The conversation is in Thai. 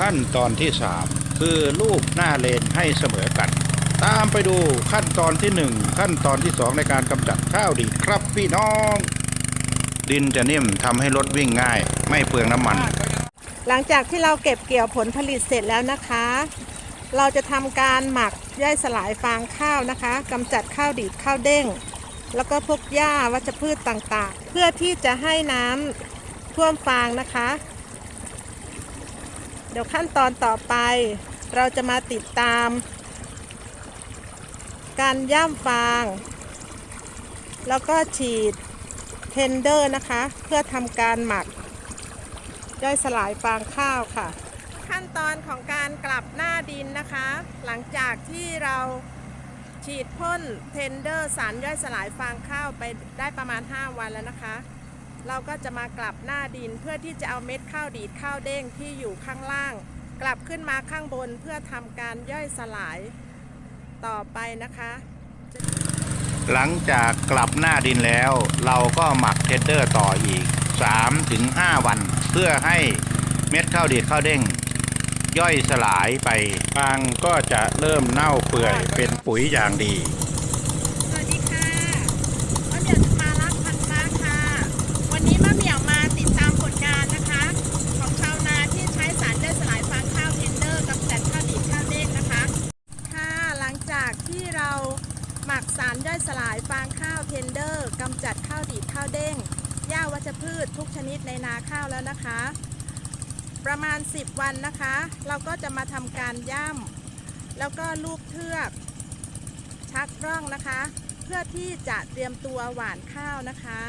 ขั้นตอนที่ 3 คือรูปหน้าเลนให้เสมอกัน ตามไปดูขั้นตอนที่ 1 ขั้นตอนที่ 2 ในการกำจัดข้าวดีครับพี่น้อง ดินจะนิ่มทำให้รถวิ่งง่าย ไม่เปลืองน้ำมัน หลังจากที่เราเก็บเกี่ยวผลผลิตเสร็จแล้วนะคะ เราจะทำการหมักย่อยสลายฟางข้าวนะคะกำจัดข้าวดีดข้าวเด้ง แล้วก็พวกหญ้าวัชพืชต่างๆ เพื่อที่จะให้น้ำท่วมฟางนะคะ เดี๋ยวขั้นตอนต่อไป เราจะมาติดตาม การย่ำฟาง แล้วก็ฉีดเทนเดอร์นะคะ เพื่อทำการหมักย่อยสลายฟางข้าวค่ะ ขั้นตอนของการกลับหน้าดินนะคะ หลังจากที่เราฉีดพ่นเทนเดอร์สารย่อยสลายฟางข้าวไปได้ประมาณ 5 วันแล้วนะคะ เราก็จะมากลับหน้าดินเพื่อที่จะเอาเม็ดข้าวดีดข้าวเด้งที่อยู่ข้างล่าง กลับขึ้นมาข้างบนเพื่อทำการย่อยสลายต่อไปนะคะ หลังจากกลับหน้าดินแล้ว เราก็หมักเทดเดอร์ต่ออีก 3-5 วัน เพื่อให้เม็ดข้าวดีดข้าวเด้งย่อยสลายไปฟางก็จะเริ่มเน่าเปื่อยเป็นปุ๋ยอย่างดี สวัสดีค่ะมะเหมี่ยวจะมารักพันฟ้าค่ะ วันนี้มะเหมี่ยวมาติดตามผลงานนะคะ ของชาวนาที่ใช้สารย่อยสลายฟางข้าวเทนเดอร์กำจัดข้าวดีดข้าวเด้งนะคะ ค่ะหลังจากที่เราห มักสารย่อยสลายฟางข้าวเทนเดอร์กำจัดข้าวดีบข้าวเด้งหญ้าวัชพืชทุกชนิดในนาข้าวแล้วนะคะ ประมาณ 10 วันนะคะ เราก็จะมาทำการย่ำแล้วก็ลูกเทือก ชักร่องนะคะ เพื่อที่จะเตรียมตัวหว่านข้าวนะคะ